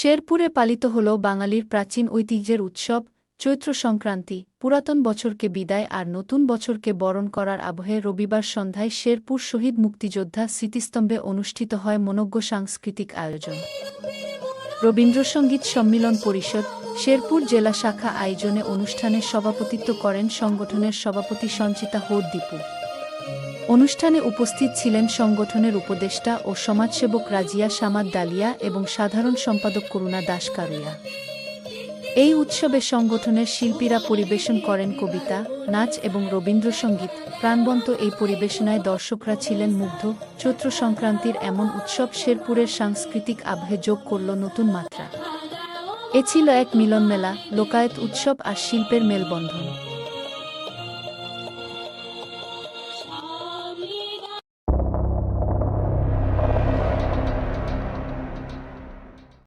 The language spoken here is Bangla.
শেরপুরে পালিত হল বাঙালির প্রাচীন ঐতিহ্যের উৎসব, চৈত্র সংক্রান্তি, পুরাতন বছরকে বিদায় আর নতুন বছরকে বরণ করার আবহে রবিবার সন্ধ্যায় শেরপুর শহীদ মুক্তিযোদ্ধা স্মৃতিস্তম্ভে অনুষ্ঠিত হয় মনজ্ঞ সাংস্কৃতিক আয়োজন। রবীন্দ্রসঙ্গীত সম্মিলন পরিষদ, শেরপুর জেলা শাখা আয়োজনে অনুষ্ঠানে সভাপতিত্ব করেন সংগঠনের সভাপতি সঞ্চিতা হোর দীপু। অনুষ্ঠানে উপস্থিত ছিলেন সংগঠনের উপদেষ্টা ও সমাজসেবক রাজিয়া সামাদ ডালিয়া এবং সাধারণ সম্পাদক করুণা দাস কারুয়া এই উৎসবে সংগঠনের শিল্পীরা পরিবেশন করেন কবিতা, নাচ এবং রবীন্দ্রসঙ্গীত। প্রাণবন্ত এই পরিবেশনায় দর্শকরা ছিলেন মুগ্ধ, চৈত্র সংক্রান্তির এমন উৎসব শেরপুরের সাংস্কৃতিক আবহে যোগ করল নতুন মাত্রা। এ ছিল এক মিলনমেলা, লোকায়ত উৎসব আর শিল্পের মেলবন্ধন।